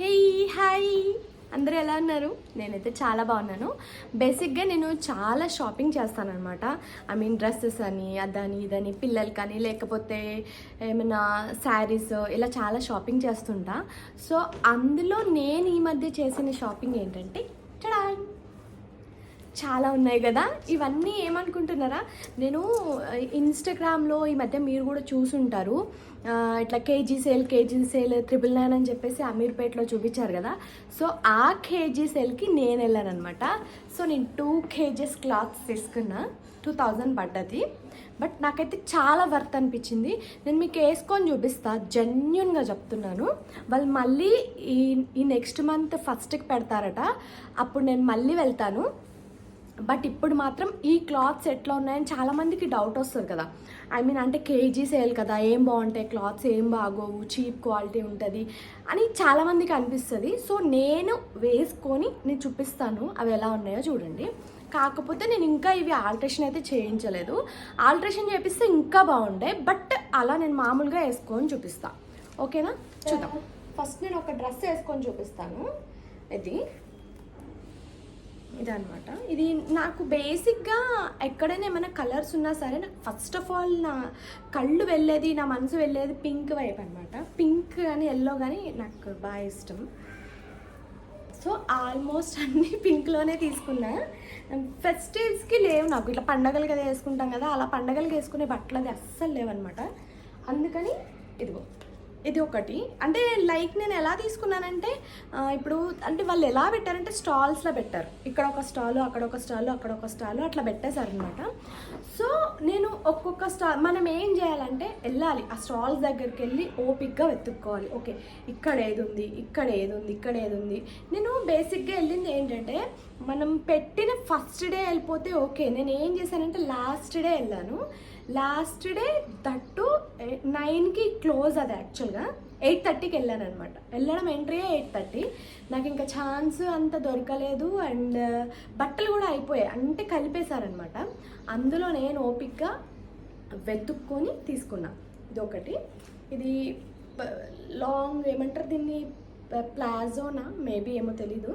Hey hi అందరూ ఎలా ఉన్నారు? నేనైతే చాలా బాగున్నాను. బేసిక్గా నేను చాలా షాపింగ్ చేస్తానన్నమాట. ఐ మీన్ డ్రెస్సెస్ అని అదని ఇదని పిల్లలు కానీ లేకపోతే ఏమైనా శారీస్ ఇలా చాలా షాపింగ్ చేస్తుంటా. సో అందులో నేను ఈ మధ్య చేసిన షాపింగ్ ఏంటంటే చాలా ఉన్నాయి కదా. ఇవన్నీ ఏమనుకుంటున్నారా? నేను ఇన్స్టాగ్రామ్లో ఈ మధ్య మీరు కూడా చూసుంటారు. ఇట్లా KG sale KG sale triple nine అని చెప్పేసి అమీర్పేటలో చూపించారు కదా. సో ఆ కేజీ సేల్కి నేను వెళ్ళాను అనమాట సో నేను టూ కేజీస్ క్లాత్స్ తీసుకున్నా. టూ థౌజండ్ పడ్డది. బట్ నాకైతే చాలా వర్త్ అనిపించింది. నేను మీకు వేసుకొని చూపిస్తా. జెన్యున్గా చెప్తున్నాను. వాళ్ళు మళ్ళీ ఈ ఈ నెక్స్ట్ మంత్ ఫస్ట్కి పెడతారట. అప్పుడు నేను మళ్ళీ వెళ్తాను. బట్ ఇప్పుడు మాత్రం ఈ క్లాత్స్ ఎట్లా ఉన్నాయని చాలామందికి డౌట్ వస్తుంది కదా. ఐ మీన్ అంటే కేజీ సేల్ కదా ఏం బాగుంటాయి క్లాత్స్ ఏం బాగోవు చీప్ క్వాలిటీ ఉంటుంది అని చాలామందికి అనిపిస్తుంది. సో నేను వేసుకొని నేను చూపిస్తాను అవి ఎలా ఉన్నాయో చూడండి. కాకపోతే నేను ఇంకా ఇవి ఆల్ట్రేషన్ అయితే చేయించలేదు. ఆల్ట్రేషన్ చేపిస్తే ఇంకా బాగుండే బట్ అలా నేను మామూలుగా వేసుకొని చూపిస్తాను ఓకేనా చూద్దాం. Uh, ఫస్ట్ నేను ఒక డ్రెస్ వేసుకొని చూపిస్తాను. ఇది. ఇదనమాట ఇది నాకు బేసిక్గా ఎక్కడైనా ఏమైనా కలర్స్ ఉన్నా సరే నాకు ఫస్ట్ ఆఫ్ ఆల్ నా కళ్ళు వెళ్ళేది నా మనసు వెళ్ళేది పింక్ వైపు అనమాట పింక్ కానీ ఎల్లో కానీ నాకు బాగా ఇష్టం. సో ఆల్మోస్ట్ అన్ని పింక్లోనే తీసుకున్నా. ఫెస్టివ్స్కి లేవు నాకు. ఇట్లా పండగలకి అది వేసుకుంటాం కదా అలా పండగలకి వేసుకునే బట్టలు అది అస్సలు లేవన్నమాట. అందుకని ఇదిగో ఇది ఒకటి అంటే లైక్ నేను ఎలా తీసుకున్నానంటే ఇప్పుడు అంటే వాళ్ళు ఎలా పెట్టారంటే స్టాల్స్లో పెట్టారు. ఇక్కడ ఒక స్టాల్ అక్కడ ఒక స్టాల్ అక్కడ ఒక స్టాల్ అట్లా పెట్టేశారనమాట సో నేను ఒక్కొక్క స్టాల్ మనం ఏం చేయాలంటే వెళ్ళాలి. ఆ స్టాల్స్ దగ్గరికి వెళ్ళి ఓపిక్గా వెతుక్కోవాలి. ఓకే ఇక్కడ ఏది ఉంది ఇక్కడ ఏది ఉంది ఇక్కడ ఏది ఉంది నేను బేసిక్గా వెళ్ళింది ఏంటంటే మనం పెట్టిన ఫస్ట్ డే వెళ్ళిపోతే ఓకే నేను ఏం చేశానంటే లాస్ట్ డే వెళ్ళాను. లాస్ట్ డే దట్టు నైన్కి క్లోజ్ అది యాక్చువల్గా. ఎయిట్ థర్టీకి వెళ్ళాను అనమాట వెళ్ళడం ఎంట్రీ ఎయిట్ థర్టీ. నాకు ఇంకా ఛాన్స్ అంత దొరకలేదు అండ్ బట్టలు కూడా అయిపోయాయి. అంటే కలిపేశారనమాట అందులో నేను ఓపిక్గా వెతుక్కొని తీసుకున్నా. ఇది ఒకటి ఇది లాంగ్ ఏమంటారు దీన్ని? ప్లాజోనా? మేబీ ఏమో తెలీదు.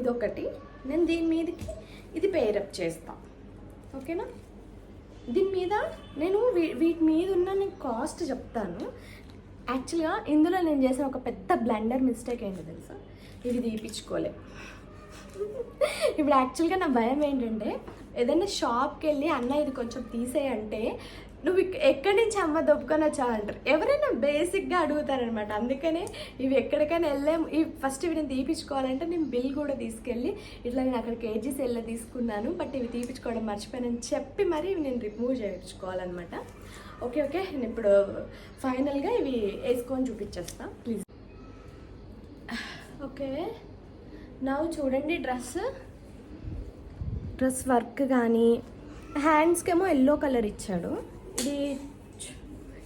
ఇది ఒకటి నేను దీని మీదకి ఇది పేరప్ చేస్తాను ఓకేనా? దీని మీద నేను వీ- వీటి మీద ఉన్న నేను కాస్ట్ చెప్తాను. యాక్చువల్గా ఇందులో నేను చేసిన ఒక పెద్ద బ్లెండర్ మిస్టేక్ ఏంటి తెలుసా? ఇవి తీపించుకోలే ఇప్పుడు యాక్చువల్గా నా భయం ఏంటంటే ఏదైనా షాప్కి వెళ్ళి అన్న ఇది కొంచెం తీసేయంటే నువ్వు ఎక్కడి నుంచి అమ్మ దొబ్బుకొని వచ్చావు అంటారు. ఎవరైనా బేసిక్గా అడుగుతారనమాట అందుకనే ఇవి ఎక్కడికైనా వెళ్ళాము. ఈ ఫస్ట్ ఇవి నేను తీపించుకోవాలంటే నేను బిల్ కూడా తీసుకెళ్ళి ఇట్లా నేను అక్కడ కేజీస్ వెళ్ళి తీసుకున్నాను బట్ ఇవి తీపించుకోవడం మర్చిపోయానని చెప్పి మరి ఇవి నేను రిమూవ్ చేయించుకోవాలన్నమాట. Okay okay. నేను ఇప్పుడు ఫైనల్గా ఇవి వేసుకొని చూపించేస్తా. Please okay. నవ్వు చూడండి డ్రెస్. డ్రెస్ వర్క్ కానీ హ్యాండ్స్కేమో ఎల్లో కలర్ ఇచ్చాడు. ఇది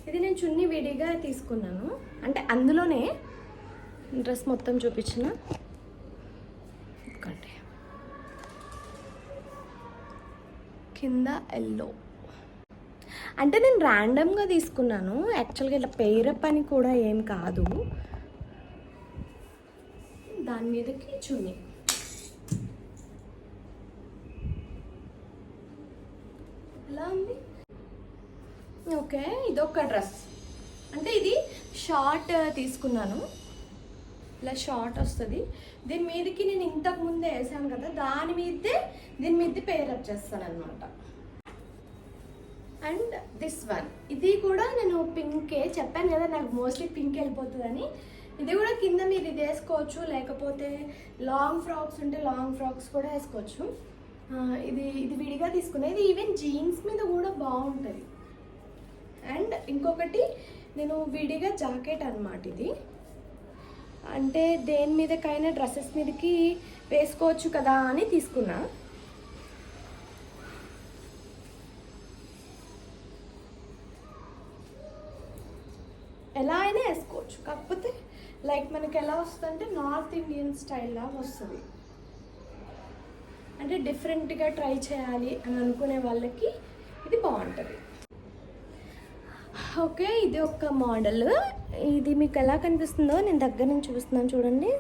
ఇది నేను చున్నీ విడిగా తీసుకున్నాను. అంటే అందులోనే డ్రెస్ మొత్తం చూపించిన. కింద ఎల్లో. అంటే నేను ర్యాండమ్గా తీసుకున్నాను. యాక్చువల్గా ఇలా పేరప్ అని కూడా ఏం కాదు. దాని మీదకి చున్నీ. ఎలా ఉంది? ఓకే ఇదొక డ్రెస్. అంటే ఇది షార్ట్ తీసుకున్నాను. ఇలా షార్ట్ వస్తుంది. దీని మీదకి నేను ఇంతకు ముందే వేసాను కదా దాని మీదే దీని మీద పేరప్ చేస్తాను అనమాట అండ్ దిస్ వన్ ఇది కూడా నేను పింకే చెప్పాను కదా నాకు మోస్ట్లీ పింక్ వెళ్ళిపోతుందని. ఇది కూడా కింద మీరు ఇది వేసుకోవచ్చు లేకపోతే లాంగ్ ఫ్రాక్స్ ఉంటే లాంగ్ ఫ్రాక్స్ కూడా వేసుకోవచ్చు. ఇది ఇది విడిగా తీసుకునేది ఈవెన్ జీన్స్ మీద కూడా బాగుంటుంది. అండ్ ఇంకొకటి నేను విడిగా జాకెట్ అనమాట ఇది. అంటే దేని మీదకైనా డ్రెస్సెస్ మీదకి వేసుకోవచ్చు కదా అని తీసుకున్నా. ఎలా అయినా వేసుకోవచ్చు. కాకపోతే లైక్ మనకి ఎలా వస్తుందంటే నార్త్ ఇండియన్ స్టైల్ లాగా వస్తుంది. అంటే డిఫరెంట్గా ట్రై చేయాలి అని అనుకునే వాళ్ళకి ఇది బాగుంటుంది. ఓకే ఇది ఒక మోడల్. ఇది మీకు ఎలా కనిపిస్తుందో నేను దగ్గర నుంచి చూస్తున్నాను చూడండి.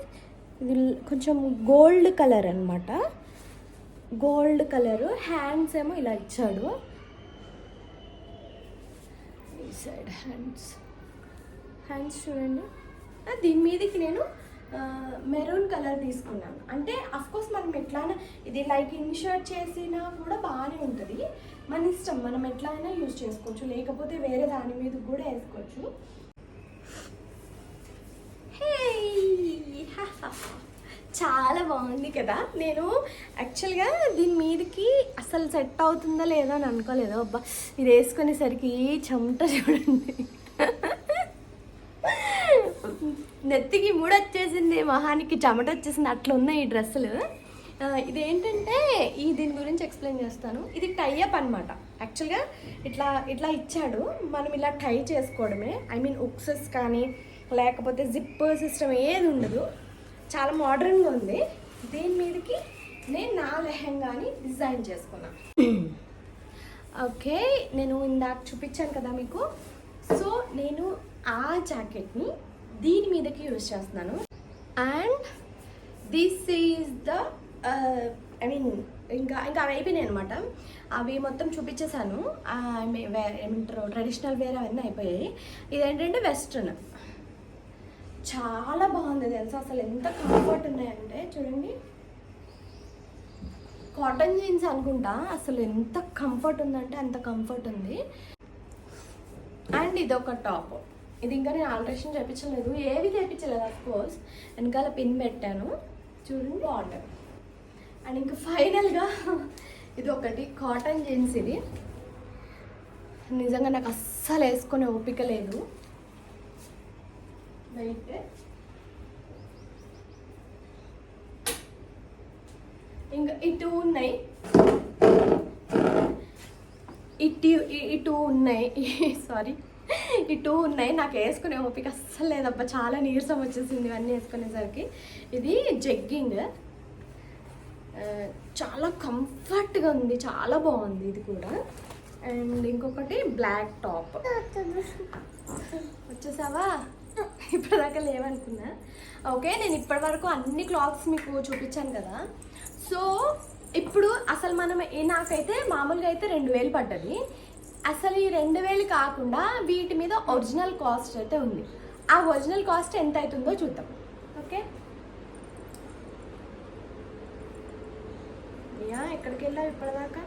ఇది కొంచెం గోల్డ్ కలర్ అనమాట గోల్డ్ కలర్. హ్యాండ్స్ ఏమో ఇలా ఇచ్చాడు. ఈ సైడ్ హ్యాండ్స్. హ్యాండ్స్ చూడండి. దీని మీదకి నేను మెరూన్ కలర్ తీసుకున్నాను. అంటే అఫ్కోర్స్ మనం ఎట్లయినా ఇది లైక్ ఇన్షర్ట్ చేసినా కూడా బాగానే ఉంటుంది. మన ఇష్టం మనం ఎట్లా అయినా యూజ్ చేసుకోవచ్చు. లేకపోతే వేరే దాని మీద కూడా వేసుకోవచ్చు. చాలా బాగుంది కదా. నేను యాక్చువల్గా దీని మీదకి అసలు సెట్ అవుతుందా లేదా అని అనుకోలేదు. అబ్బా ఇది వేసుకునేసరికి చెమట చూడండి. నెత్తికి మూడొచ్చేసింది మొహానికి చెమట వచ్చేసింది అట్లా ఉన్నాయి ఈ డ్రెస్సులు. ఇదేంటంటే ఈ దీని గురించి ఎక్స్ప్లెయిన్ చేస్తాను. ఇది టై అప్ అనమాట యాక్చువల్గా ఇట్లా ఇట్లా ఇచ్చాడు. మనం ఇలా టై చేసుకోవడమే. ఐ మీన్ ఉక్సెస్ కానీ లేకపోతే జిప్ సిస్టమ్ ఏది ఉండదు. చాలా మోడర్న్గా ఉంది. దీని మీదకి నేను నా లెహంగాని డిజైన్ చేసుకున్నాను ఓకే నేను ఇందాక చూపించాను కదా మీకు. సో నేను ఆ జాకెట్ని దీని మీదకి యూజ్ చేస్తున్నాను. And this is the Uh, I mean ఇంకా ఇంకా అవి అయిపోయినాయి అనమాట అవి మొత్తం చూపించేశాను. ఏమంటారు ట్రెడిషనల్ వేర్ అవన్నీ అయిపోయాయి. ఇదేంటంటే వెస్ట్రన్ చాలా బాగుంది తెలుసా అసలు. ఎంత కంఫర్ట్ ఉన్నాయంటే చూడండి. కాటన్ జీన్స్ అనుకుంటా. అసలు ఎంత కంఫర్ట్ ఉందంటే అంత కంఫర్ట్ ఉంది. అండ్ ఇది ఒక టాప్ ఇది ఇంకా నేను ఆల్ట్రేషన్ చేయించలేదు ఏవి చేయించలేదు అఫ్ కోర్స్ వెనకాల పిన్ పెట్టాను. చూడండి బాగుంటుంది అండ్ ఇంకా ఫైనల్గా ఇది ఒకటి కాటన్ జీన్స్ ఇది. నిజంగా నాకు అస్సలు వేసుకునే ఓపిక లేదు. వెయిట్ ఇంకా ఇటు ఉన్నాయి. ఇటు ఇటు ఉన్నాయి. సారీ ఇటు ఉన్నాయి. నాకు వేసుకునే ఓపిక అస్సలు లేదబ్బా. చాలా నీరసం వచ్చేసింది ఇవన్నీ వేసుకునేసరికి. ఇది జగ్గింగ్. చాలా కంఫర్ట్గా ఉంది. చాలా బాగుంది ఇది కూడా. అండ్ ఇంకొకటి బ్లాక్ టాప్. వచ్చేసావా? ఇప్పటిదాకా లేవనుకున్నా. ఓకే నేను ఇప్పటివరకు అన్ని క్లాత్స్ మీకు చూపించాను కదా. సో ఇప్పుడు అసలు మనం నాకైతే మామూలుగా అయితే రెండు వేలు పడ్డది. అసలు ఈ రెండు వేలు కాకుండా వీటి మీద ఒరిజినల్ కాస్ట్ అయితే ఉంది. ఆ ఒరిజినల్ కాస్ట్ ఎంత అవుతుందో చూద్దాం. ఓకే? యా ఎక్కడికి వెళ్ళావు ఇప్పటిదాకా?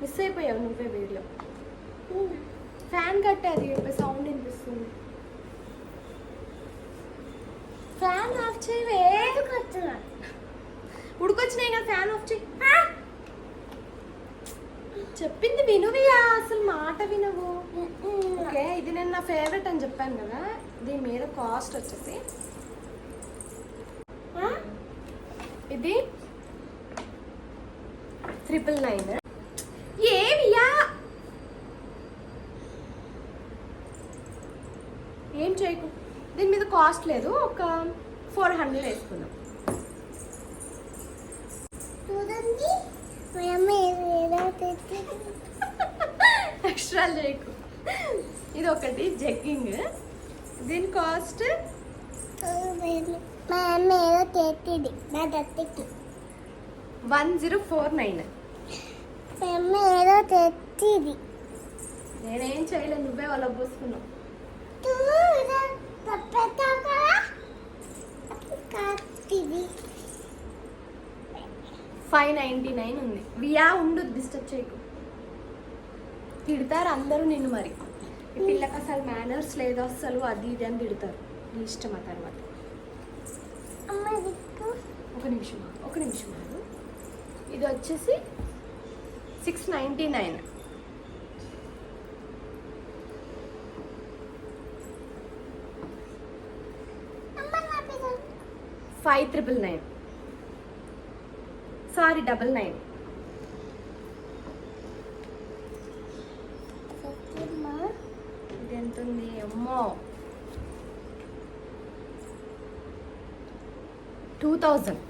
మిస్ అయిపోయావు నువ్వే వీడియో ఫ్యాన్ కట్టేది సౌండ్ వినిపిస్తుంది. ఫ్యాన్ ఆఫ్ చేయవే. ఉడికొచ్చినాయి కదా ఫ్యాన్ ఆఫ్ చేయి. చెప్పింది వినువియా అసలు మాట వినవు. ఓకే ఇది నేను నా ఫేవరెట్ అని చెప్పాను కదా దీని మీద కాస్ట్ వచ్చేసి ఇది ట్రిపుల్ నైన్ ఏమియా ఏం చేయకు? దీని మీద కాస్ట్ లేదు. ఒక ఫోర్ హండ్రెడ్ వేసుకుందాం. ఎక్స్ట్రా చేయకు ఇది ఒకటి జగ్గింగ్. దీని cost one zero four nine. అమ్మ ఏదో తెచ్చింది. నేనేం చేయలేదు నువ్వే వాళ్ళ పోసుకున్నావు. ఫైవ్ నైంటీ నైన్ ఉంది. వియా ఉండు డిస్టర్బ్ చేయకు. తిడతారు అందరూ నిన్ను మరి. ఈ పిల్లకి అసలు మేనర్స్ లేదు అసలు అది ఇది అని తిడతారు. నీ ఇష్టం ఆ తర్వాత. ఒక నిమిషం ఒక నిమిషం. ఇది వచ్చేసి six ninety nine. Five triple nine. Sorry double nine. Satyamma ఇది ఎంత ఉంది అమ్మో two thousand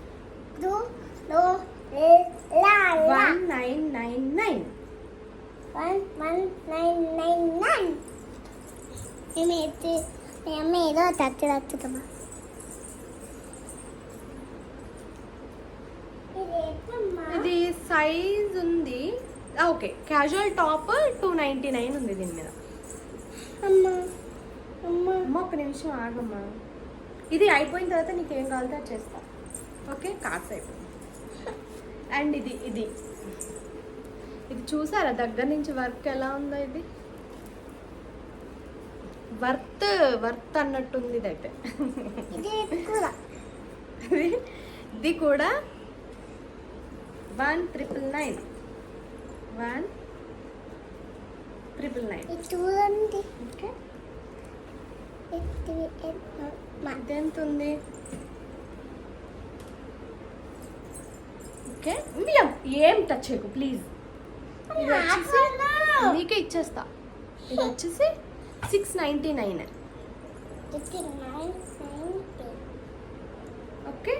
one nine nine nine మేము ఏదో తచ్చు తచ్చుతామా ఇది సైజ్ ఉంది. Okay casual top two ninety nine ఉంది దీని మీద. అమ్మా ఒక నిమిషం ఆగమ్మా. ఇది అయిపోయిన తర్వాత నీకు ఏం కావాలో చేస్తా. ఓకే అయిపోయింది అండ్ ఇది ఇది. ఇది చూసారా? దగ్గర నుంచి వర్క్ ఎలా ఉందో ఇది? వర్త్ వర్త్ అన్నట్టుంది ఇది అయితే ఇది కూడా one triple nine. One triple nine. చూడండి. ఓకే. ఇది ఎన్నో మా ఇదెంత ఉంది ఓకే? మియం ఏం టచ్ చేయకు ప్లీజ్ నీకే ఇచ్చేస్తా. ఇది వచ్చేసి six ninety nine okay?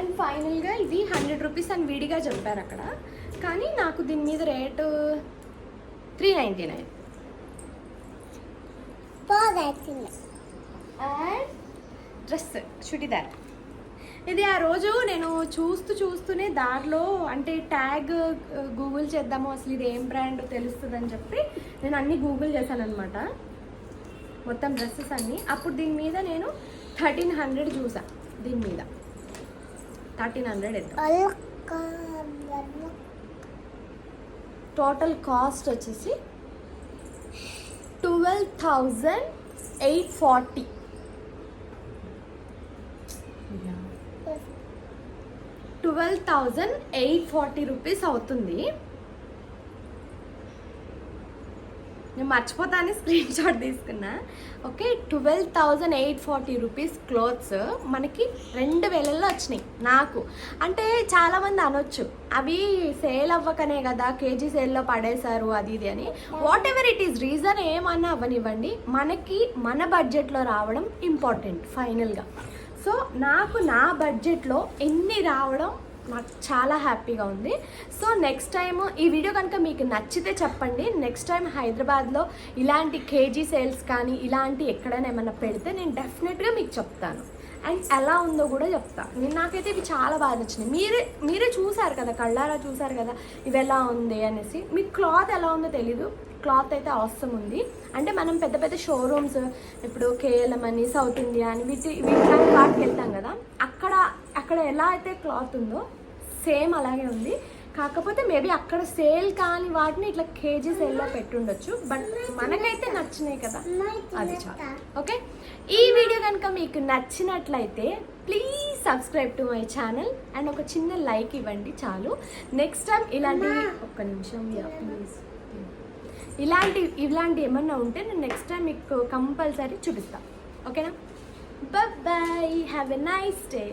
And ఫైనల్గా ఇది హండ్రెడ్ రూపీస్ అని విడిగా చెప్పారు అక్కడ. కానీ నాకు దీని మీద rate three ninety nine dress churidar. ఇది ఆ రోజు నేను చూస్తూ చూస్తూనే దారిలో అంటే ట్యాగ్ గూగుల్ చేద్దాము అసలు ఇది ఏం బ్రాండ్ తెలుస్తుందని చెప్పి నేను అన్ని గూగుల్ చేశాను అనమాట మొత్తం డ్రెస్సెస్ అన్నీ. అప్పుడు దీని మీద నేను థర్టీన్ హండ్రెడ్ చూసా దీని మీద. థర్టీన్ హండ్రెడ్ టోటల్ కాస్ట్ వచ్చేసి twelve thousand eight forty. Twelve thousand eight forty rupees అవుతుంది. నేను మర్చిపోతాను స్క్రీన్ షాట్ తీసుకున్నా. Okay twelve thousand eight forty rupees clothes మనకి రెండు వేలల్లో వచ్చినాయి నాకు. అంటే చాలామంది అనొచ్చు అవి సేల్ అవ్వకనే కదా కేజీ సేల్లో పడేశారు అది ఇది అని. Whatever it is reason ఏమన్నా అవ్వనివ్వండి మనకి మన బడ్జెట్లో రావడం ఇంపార్టెంట్ ఫైనల్గా సో నాకు నా బడ్జెట్లో ఎన్ని రావడం నాకు చాలా హ్యాపీగా ఉంది. సో నెక్స్ట్ టైం ఈ వీడియో కనుక మీకు నచ్చితే చెప్పండి. నెక్స్ట్ టైం హైదరాబాద్లో ఇలాంటి కేజీ సేల్స్ కానీ ఇలాంటి ఎక్కడైనా ఏమైనా పెడితే నేను డెఫినెట్గా మీకు చెప్తాను. అండ్ ఎలా ఉందో కూడా చెప్తా నేను నాకైతే ఇవి చాలా బాగా నచ్చినాయి. మీరే మీరే చూసారు కదా కళ్ళారా చూసారు కదా ఇవి ఎలా ఉంది అనేసి. మీకు క్లాత్ ఎలా ఉందో తెలీదు. క్లాత్ అయితే అవసరం ఉంది. అంటే మనం పెద్ద పెద్ద షోరూమ్స్ ఇప్పుడు కేఎల్ఎం అని సౌత్ ఇండియా అని వీటి వీటి వాటికి వెళ్తాం కదా. అక్కడ అక్కడ ఎలా అయితే క్లాత్ ఉందో సేమ్ అలాగే ఉంది. కాకపోతే మేబీ అక్కడ సేల్ కాని వాటిని ఇట్లా కేజీ సేల్లో పెట్టుండొచ్చు. బట్ మనకైతే నచ్చినాయి కదా. అది చాలు. ఓకే? ఈ వీడియో కనుక మీకు నచ్చినట్లయితే please subscribe to my channel and ఒక చిన్న లైక్ ఇవ్వండి చాలు. నెక్స్ట్ టైం ఇలాంటి ఒక్క నిమిషం ప్లీజ్. ఇలాంటి ఇలాంటి ఏమన్నా ఉంటే నేను నెక్స్ట్ టైం మీకు కంపల్సరీ చూపిస్తాను ఓకేనా bye have a nice day